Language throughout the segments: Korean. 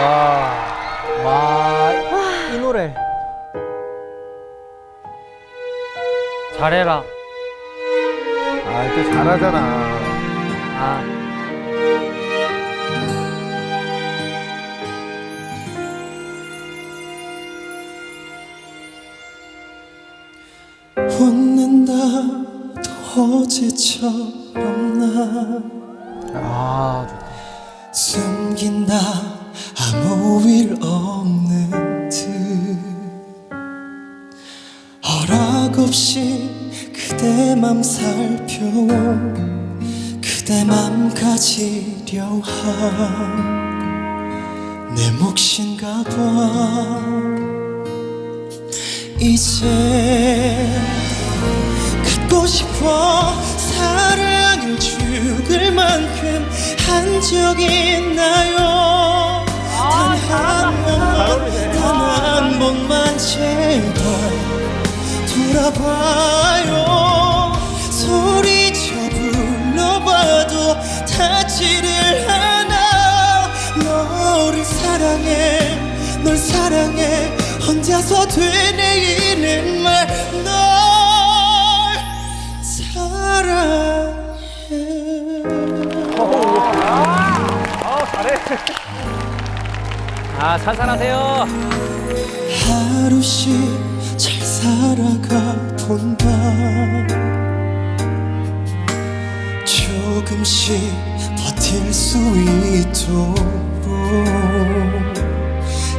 와, 와, 이 노래. 잘해라. 아, 또 잘하잖아. 아, 웃는다 또 어제처럼 나 아, 좋다. 숨긴다 아무 일 없는 듯 허락 없이 그대 맘 살펴 그대 맘 가지려 한 내 몫인가 봐. 이제 갖고 싶어 사랑을 죽을 만큼 한 적이 있나요 단한 번만 제발 돌아봐요. 소리쳐 불러봐도 닿지를 않아. 너를 사랑해 널 사랑해. 혼자서 되뇌이는 말널 사랑해 아, 살살하세요. 하루씩 잘 살아가 본다. 조금씩 버틸 수 있도록.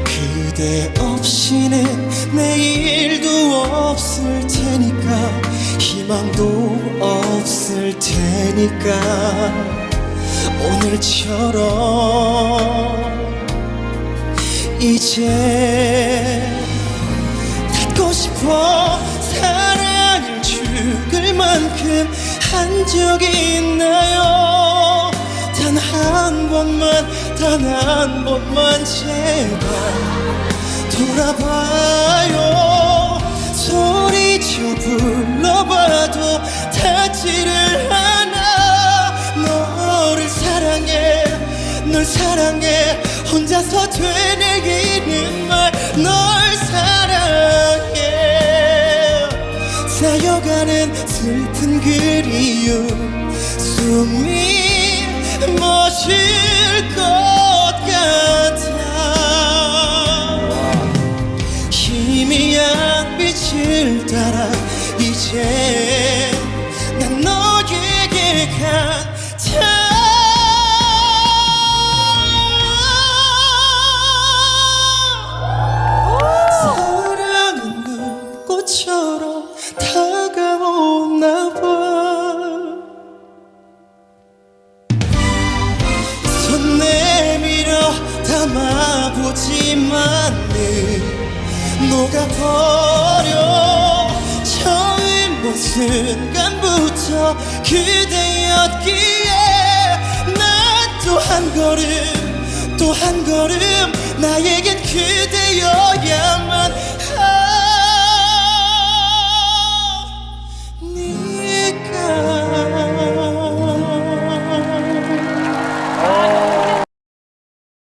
그대 없이는 내일도 없을 테니까 희망도 없을 테니까. 오늘처럼 이제 갖고 싶어 사랑을 죽을 만큼 한 적이 있나요? 단 한 번만 단 한 번만 제발 돌아봐요. 소리쳐 불러봐도 닿지를 않아. 너를 사랑해 널 사랑해 혼자서 되뇌이는 말 널 사랑해. 쌓여가는 슬픈 그리움 숨이 멎을 것 같아. 희미한 빛을 따라 이제 담아보지만 늘 녹아버려. 처음 본 순간부터 그대였기에 난 또 한 걸음 또 한 걸음 나에겐 그대여야만